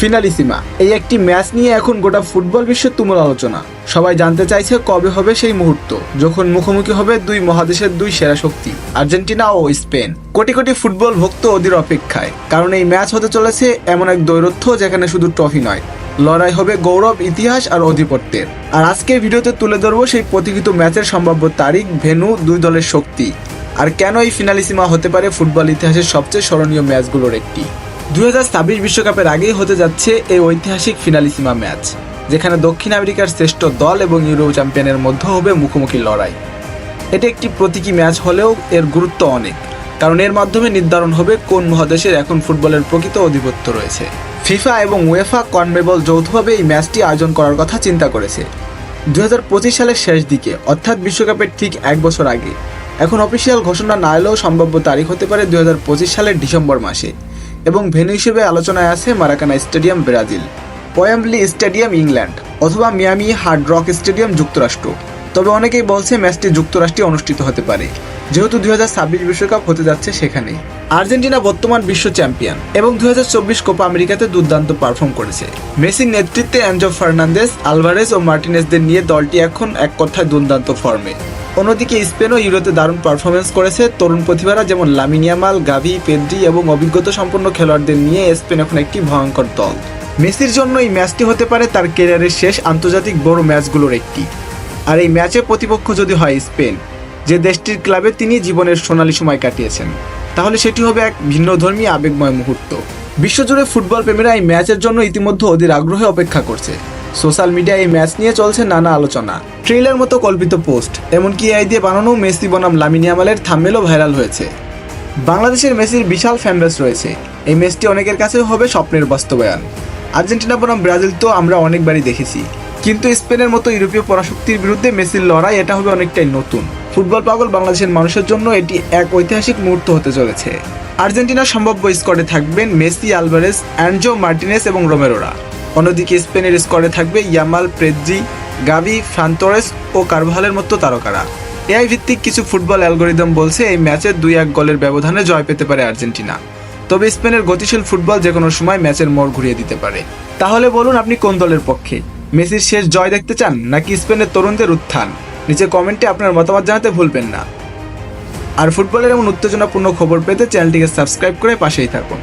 Finalissima. এই একটি match নিয়ে এখন গোটা ফুটবল বিশ্বের তুমুল আলোচনা। সবাই জানতে চাইছে কবে হবে সেই মুহূর্ত, যখন মুখোমুখি হবে দুই মহাদেশের দুই সেরা শক্তি, আর্জেন্টিনা ও স্পেন। কোটি কোটি ফুটবল ভক্ত ওদের অপেক্ষায়, কারণ এই ম্যাচ হতে চলেছে এমন এক দৈরথ্য যেখানে শুধু ট্রফি নয়, লড়াই হবে গৌরব, ইতিহাস আর অধিপত্যের আর আজকের ভিডিওতে তুলে ধরবো সেই প্রতিকৃত ম্যাচের সম্ভাব্য তারিখ, ভেন্যু, দুই দলের শক্তি। আর কেন এই ফিনালিসিমা হতে পারে ফুটবল ইতিহাসের সবচেয়ে স্মরণীয় ম্যাচগুলোর একটি? ছাব্বিশ বিশ্বকাপের আগেই হতে যাচ্ছে এই ঐতিহাসিক ফিনালিসিমা ম্যাচ, যেখানে দক্ষিণ আমেরিকার শ্রেষ্ঠ দল এবং ইউরো চ্যাম্পিয়নের মধ্যে হবে মুখোমুখি লড়াই। এটি একটি প্রতীকী ম্যাচ হলেও এর গুরুত্ব অনেক, কারণ এর মাধ্যমে নির্ধারণ হবে কোন মহাদেশের এখন ফুটবলের প্রকৃত আধিপত্য রয়েছে। ফিফা এবং ওয়েফা কনমেবল যৌথভাবে এই ম্যাচটি আয়োজন করার কথা চিন্তা করেছে। দু হাজার পঁচিশ সালের শেষ দিকে, অর্থাৎ বিশ্বকাপের ঠিক এক বছর আগে, এখন অফিসিয়াল ঘোষণা না এলেও সম্ভাব্য তারিখ হতে পারে দু হাজার পঁচিশ সালের ডিসেম্বর মাসে। এবং ভেন্যু হিসেবে আলোচনায় আছে মারাকানা স্টেডিয়াম ব্রাজিল পয়ামলি স্টেডিয়াম ইংল্যান্ড অথবা মিয়ামি হার্ড রক স্টেডিয়াম যুক্তরাষ্ট্র। তবে অনেকেই বলছে ম্যাচটি যুক্তরাষ্ট্রে অনুষ্ঠিত হতে পারে, যেহেতু দুই বিশ্বকাপ হতে যাচ্ছে সেখানে। আর্জেন্টিনা বর্তমান বিশ্ব চ্যাম্পিয়ন এবং দুই হাজার চব্বিশ কোপা আমেরিকাতে দুর্দান্ত পারফর্ম করেছে। মেসির নেতৃত্বে অ্যাঞ্জো ফার্নান্দেস আলভারেজ ও মার্টিনেসদের নিয়ে দলটি এখন এক কথায় দুর্দান্ত ফর্মে। অন্যদিকে স্পেনও ইউরোতে দারুণ পারফরমেন্স করেছে। তরুণ প্রতিভারা যেমন লামিনিয়ামাল গাভি, পেদ্রি এবং অভিজ্ঞতা সম্পন্ন খেলোয়াড়দের নিয়ে স্পেন এখন একটি ভয়ঙ্কর দল। মেসির জন্য এই ম্যাচটি হতে পারে তার কেরিয়ারের শেষ আন্তর্জাতিক বড় ম্যাচগুলোর একটি। আর এই ম্যাচে প্রতিপক্ষ যদি হয় স্পেন, যে দেশটির ক্লাবে তিনি জীবনের সোনালী সময় কাটিয়েছেন, তাহলে সেটি হবে এক ভিন্নধর্মী আবেগময় মুহূর্ত। বিশ্বজুড়ে ফুটবল প্রেমীরা এই ম্যাচের জন্য ইতিমধ্যে অধীর আগ্রহে অপেক্ষা করছে। সোশ্যাল মিডিয়ায় এই ম্যাচ নিয়ে চলছে নানা আলোচনা। ট্রেলার মতো কল্পিত পোস্ট, এমনকি এআই দিয়ে বানানো মেসি বনাম লামিনিয়ামালের থাম্মেলও ভাইরাল হয়েছে। বাংলাদেশের মেসির বিশাল ফ্যানবেস রয়েছে। এই ম্যাচটি অনেকের কাছে হবে স্বপ্নের বাস্তবায়ন। আর্জেন্টিনা বনাম ব্রাজিল তো আমরা অনেকবারই দেখেছি। কিন্তু স্পেনের মতো ইউরোপীয় পরাশক্তির বিরুদ্ধে মেসির লড়াই এটা হবে অনেকটাই নতুন। ফুটবল পাগল বাংলাদেশের মানুষের জন্য এটি এক ঐতিহাসিক মুহূর্ত হতে চলেছে। আর্জেন্টিনার সম্ভাব্য স্কোয়াডে থাকবেন মেসি আলভারেস অ্যান্ড্রো মার্টিনেস এবং রোমেরোরা। অন্যদিকে স্পেনের স্কোয়াডে থাকবে ইয়ামাল প্রেদ্রি গাভি ফ্রান্তোরেস ও কারভালের মতো তারকারা। এআই ভিত্তিক কিছু ফুটবল অ্যালগোরিদম বলছে এই ম্যাচে দুই এক গোলের ব্যবধানে জয় পেতে পারে আর্জেন্টিনা। তবে স্পেনের গতিশীল ফুটবল যে কোনো সময় ম্যাচের মোড় ঘুরিয়ে দিতে পারে। তাহলে বলুন, আপনি কোন দলের পক্ষে? মেসির শেষ জয় দেখতে চান নাকি স্পেনের তরুণদের উত্থান? নিচে কমেন্টে আপনার মতামত জানাতে ভুলবেন না। আর ফুটবলের এমন উত্তেজনাপূর্ণ খবর পেতে চ্যানেলটিকে সাবস্ক্রাইব করে পাশেই থাকুন।